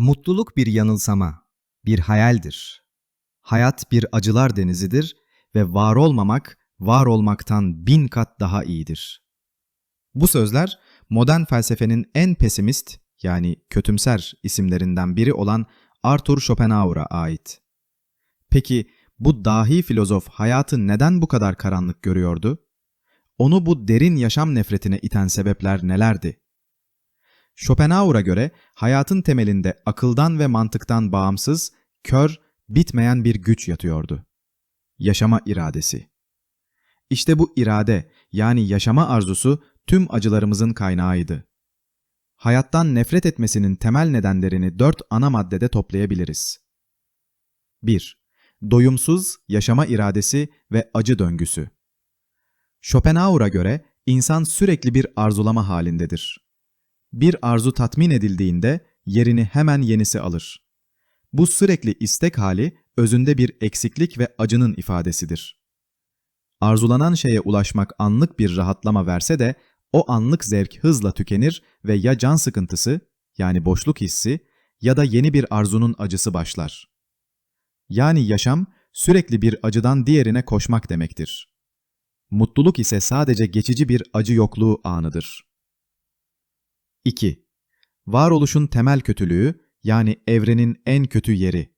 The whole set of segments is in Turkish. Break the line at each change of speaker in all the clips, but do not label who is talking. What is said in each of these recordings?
Mutluluk bir yanılsama, bir hayaldir. Hayat bir acılar denizidir ve var olmamak, var olmaktan bin kat daha iyidir. Bu sözler modern felsefenin en pesimist yani kötümser isimlerinden biri olan Arthur Schopenhauer'a ait. Peki bu dahi filozof hayatı neden bu kadar karanlık görüyordu? Onu bu derin yaşam nefretine iten sebepler nelerdi? Schopenhauer'a göre hayatın temelinde akıldan ve mantıktan bağımsız, kör, bitmeyen bir güç yatıyordu. Yaşama iradesi. İşte bu irade yani yaşama arzusu tüm acılarımızın kaynağıydı. Hayattan nefret etmesinin temel nedenlerini dört ana maddede toplayabiliriz. 1. Doyumsuz yaşama iradesi ve acı döngüsü. Schopenhauer'a göre insan sürekli bir arzulama halindedir. Bir arzu tatmin edildiğinde yerini hemen yenisi alır. Bu sürekli istek hali özünde bir eksiklik ve acının ifadesidir. Arzulanan şeye ulaşmak anlık bir rahatlama verse de o anlık zevk hızla tükenir ve ya can sıkıntısı yani boşluk hissi ya da yeni bir arzunun acısı başlar. Yani yaşam sürekli bir acıdan diğerine koşmak demektir. Mutluluk ise sadece geçici bir acı yokluğu anıdır. 2. Varoluşun temel kötülüğü yani evrenin en kötü yeri.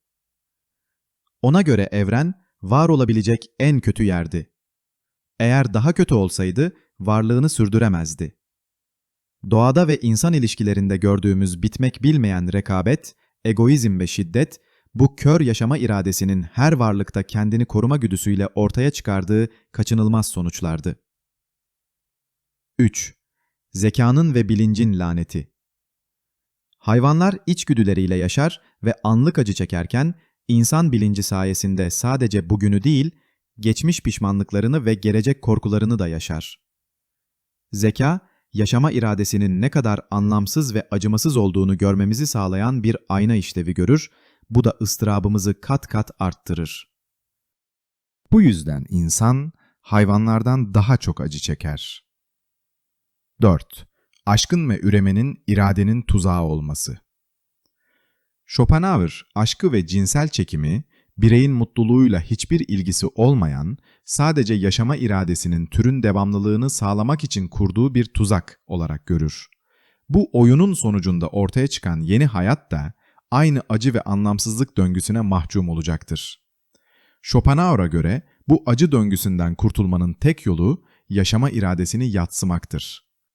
Ona göre evren var olabilecek en kötü yerdi. Eğer daha kötü olsaydı varlığını sürdüremezdi. Doğada ve insan ilişkilerinde gördüğümüz bitmek bilmeyen rekabet, egoizm ve şiddet, bu kör yaşama iradesinin her varlıkta kendini koruma güdüsüyle ortaya çıkardığı kaçınılmaz sonuçlardı. 3. Zekanın ve bilincin laneti Hayvanlar içgüdüleriyle yaşar ve anlık acı çekerken, insan bilinci sayesinde sadece bugünü değil, geçmiş pişmanlıklarını ve gelecek korkularını da yaşar. Zeka, yaşama iradesinin ne kadar anlamsız ve acımasız olduğunu görmemizi sağlayan bir ayna işlevi görür, bu da ıstırabımızı kat kat arttırır.
Bu yüzden insan hayvanlardan daha çok acı çeker. 4. Aşkın ve üremenin iradenin tuzağı olması. Schopenhauer, aşkı ve cinsel çekimi, bireyin mutluluğuyla hiçbir ilgisi olmayan, sadece yaşama iradesinin türün devamlılığını sağlamak için kurduğu bir tuzak olarak görür. Bu oyunun sonucunda ortaya çıkan yeni hayat da aynı acı ve anlamsızlık döngüsüne mahkum olacaktır. Schopenhauer'a göre bu acı döngüsünden kurtulmanın tek yolu yaşama iradesini yatsımaktır.